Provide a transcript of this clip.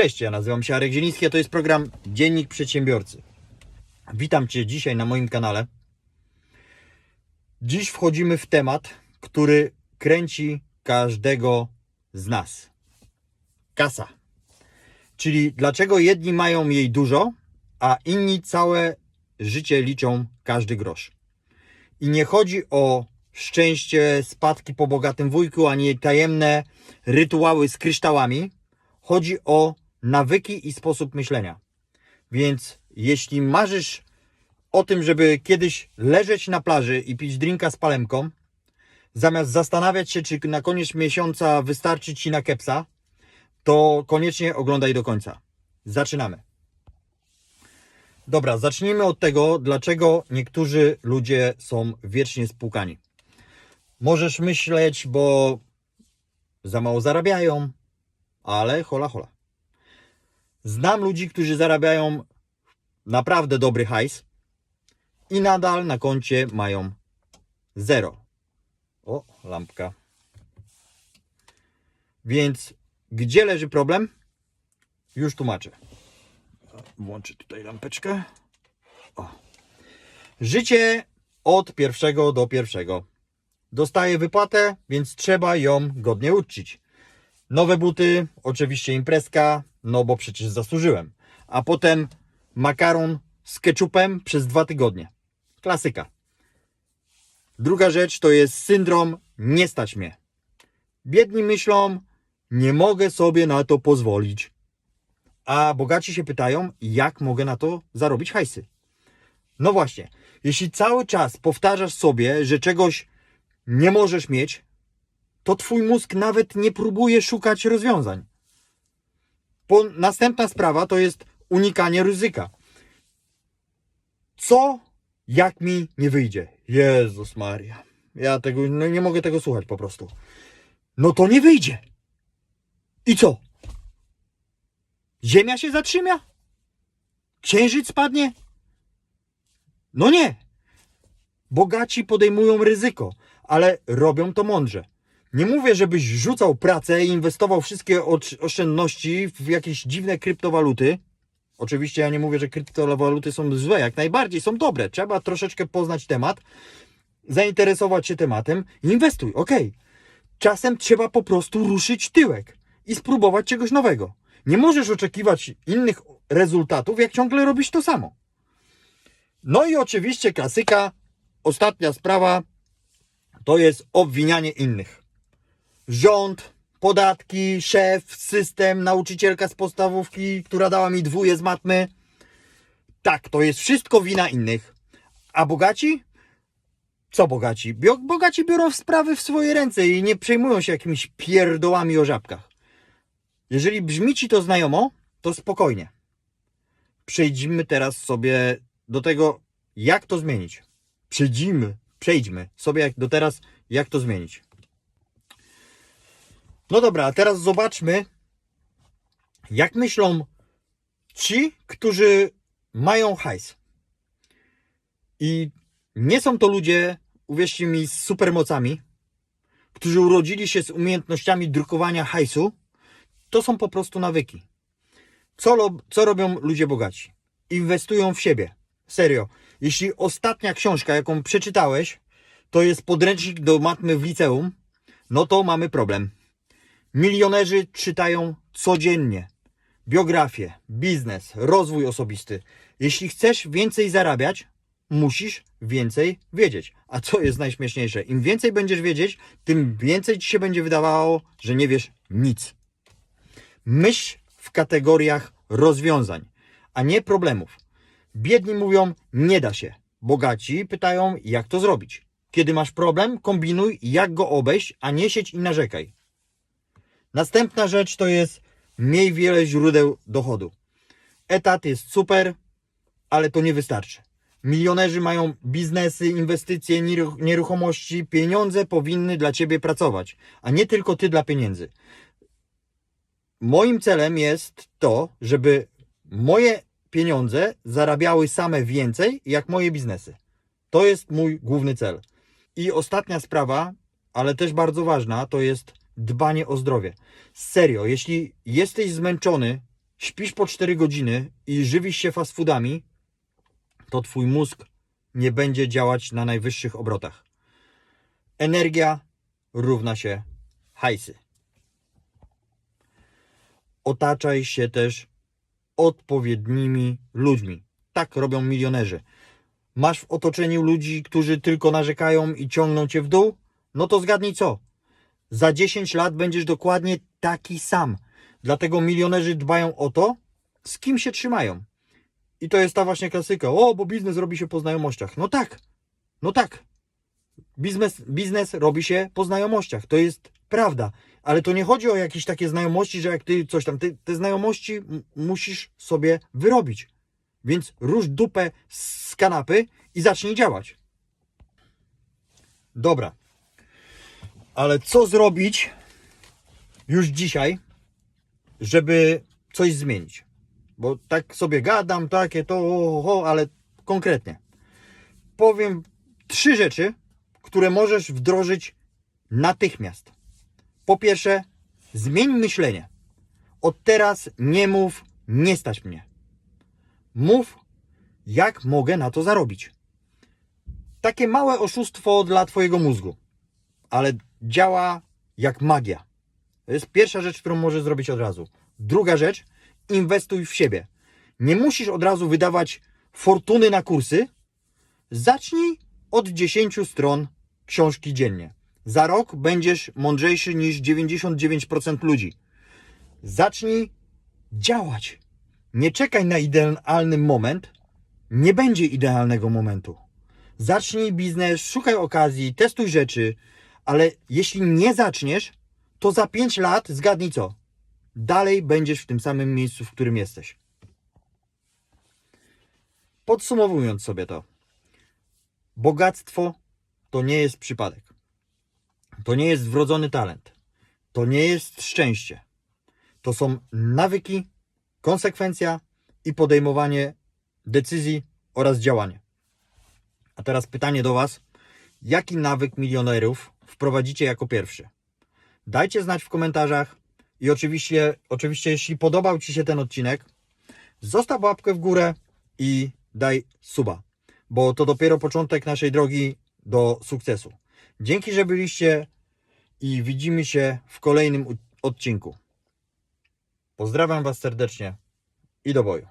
Cześć, ja nazywam się Arek Zieliński, a to jest program Dziennik Przedsiębiorcy. Witam Cię dzisiaj na moim kanale. Dziś wchodzimy w temat, który kręci każdego z nas. Kasa. Czyli dlaczego jedni mają jej dużo, a inni całe życie liczą każdy grosz. I nie chodzi o szczęście, spadki po bogatym wujku, ani tajemne rytuały z kryształami. Chodzi o nawyki i sposób myślenia. Więc jeśli marzysz o tym, żeby kiedyś leżeć na plaży i pić drinka z palemką, zamiast zastanawiać się, czy na koniec miesiąca wystarczy ci na kepsa, to koniecznie oglądaj do końca. Zaczynamy. Dobra, zacznijmy od tego, dlaczego niektórzy ludzie są wiecznie spłukani. Możesz myśleć, bo za mało zarabiają, ale hola hola. Znam ludzi, którzy zarabiają naprawdę dobry hajs i nadal na koncie mają zero. O, lampka. Więc gdzie leży problem? Już tłumaczę. Włączę tutaj lampeczkę. O. Życie od pierwszego do pierwszego. Dostaję wypłatę, więc trzeba ją godnie uczcić. Nowe buty, oczywiście imprezka, no bo przecież zasłużyłem. A potem makaron z ketchupem przez dwa tygodnie. Klasyka. Druga rzecz to jest syndrom nie stać mnie. Biedni myślą, nie mogę sobie na to pozwolić. A bogaci się pytają, jak mogę na to zarobić hajsy. No właśnie, jeśli cały czas powtarzasz sobie, że czegoś nie możesz mieć, to twój mózg nawet nie próbuje szukać rozwiązań. Po, następna sprawa to jest unikanie ryzyka. Co, jak mi nie wyjdzie? Jezus Maria. Ja tego, no nie mogę tego słuchać po prostu. No to nie wyjdzie. I co? Ziemia się zatrzyma? Księżyc spadnie? No nie. Bogaci podejmują ryzyko, ale robią to mądrze. Nie mówię, żebyś rzucał pracę i inwestował wszystkie osz- oszczędności w jakieś dziwne kryptowaluty. Oczywiście ja nie mówię, że kryptowaluty są złe, jak najbardziej są dobre. Trzeba troszeczkę poznać temat, zainteresować się tematem. Inwestuj, ok. Czasem trzeba po prostu ruszyć tyłek i spróbować czegoś nowego. Nie możesz oczekiwać innych rezultatów, jak ciągle robisz to samo. No i oczywiście klasyka, ostatnia sprawa, to jest obwinianie innych. Rząd, podatki, szef, system, nauczycielka z podstawówki, która dała mi dwóje z matmy. Tak, to jest wszystko wina innych. A bogaci? Co bogaci? Bogaci biorą sprawy w swoje ręce i nie przejmują się jakimiś pierdołami o żabkach. Jeżeli brzmi ci to znajomo, to spokojnie. Przejdźmy teraz sobie do tego, jak to zmienić. Przejdziemy, przejdźmy sobie jak do teraz, jak to zmienić. No dobra, a teraz zobaczmy, jak myślą ci, którzy mają hajs. I nie są to ludzie, uwierzcie mi, z supermocami, którzy urodzili się z umiejętnościami drukowania hajsu. To są po prostu nawyki. Co, lo, co robią ludzie bogaci? Inwestują w siebie. Serio. Jeśli ostatnia książka, jaką przeczytałeś, to jest podręcznik do matmy w liceum, no to mamy problem. Milionerzy czytają codziennie biografię, biznes, rozwój osobisty. Jeśli chcesz więcej zarabiać, musisz więcej wiedzieć. A co jest najśmieszniejsze? Im więcej będziesz wiedzieć, tym więcej ci się będzie wydawało, że nie wiesz nic. Myśl w kategoriach rozwiązań, a nie problemów. Biedni mówią, nie da się. Bogaci pytają, jak to zrobić. Kiedy masz problem, kombinuj, jak go obejść, a nie siedź i narzekaj. Następna rzecz to jest miej wiele źródeł dochodu. Etat jest super, ale to nie wystarczy. Milionerzy mają biznesy, inwestycje, nieruch- nieruchomości. Pieniądze powinny dla ciebie pracować, a nie tylko ty dla pieniędzy. Moim celem jest to, żeby moje pieniądze zarabiały same więcej jak moje biznesy. To jest mój główny cel. I ostatnia sprawa, ale też bardzo ważna, to jest dbanie o zdrowie. Serio, jeśli jesteś zmęczony śpisz po 4 godziny i żywisz się fast foodami, to twój mózg nie będzie działać na najwyższych obrotach. Energia równa się hajsy. Otaczaj się też odpowiednimi ludźmi. Tak robią milionerzy. Masz w otoczeniu ludzi, którzy tylko narzekają i ciągną cię w dół? No to zgadnij co? Za 10 lat będziesz dokładnie taki sam. Dlatego milionerzy dbają o to, z kim się trzymają. I to jest ta właśnie klasyka. O, bo biznes robi się po znajomościach. No tak. No tak. Biznes, biznes robi się po znajomościach. To jest prawda. Ale to nie chodzi o jakieś takie znajomości, że jak ty coś tam, ty, te znajomości musisz sobie wyrobić. Więc rusz dupę z kanapy i zacznij działać. Dobra. Ale co zrobić już dzisiaj, żeby coś zmienić? Bo tak sobie gadam, takie to, o, o, ale konkretnie. Powiem trzy rzeczy, które możesz wdrożyć natychmiast. Po pierwsze, zmień myślenie. Od teraz nie mów, nie stać mnie. Mów, jak mogę na to zarobić. Takie małe oszustwo dla Twojego mózgu, ale działa jak magia. To jest pierwsza rzecz, którą możesz zrobić od razu. Druga rzecz, inwestuj w siebie. Nie musisz od razu wydawać fortuny na kursy. Zacznij od 10 stron książki dziennie. Za rok będziesz mądrzejszy niż 99% ludzi. Zacznij działać. Nie czekaj na idealny moment. Nie będzie idealnego momentu. Zacznij biznes, szukaj okazji, testuj rzeczy, ale jeśli nie zaczniesz, to za 5 lat zgadnij co? Dalej będziesz w tym samym miejscu, w którym jesteś. Podsumowując sobie to, bogactwo to nie jest przypadek. To nie jest wrodzony talent. To nie jest szczęście. To są nawyki, konsekwencja i podejmowanie decyzji oraz działanie. A teraz pytanie do Was. Jaki nawyk milionerów wprowadzicie jako pierwszy? Dajcie znać w komentarzach i oczywiście, oczywiście jeśli podobał Ci się ten odcinek, zostaw łapkę w górę i daj suba, bo to dopiero początek naszej drogi do sukcesu. Dzięki, że byliście i widzimy się w kolejnym odcinku. Pozdrawiam Was serdecznie i do boju.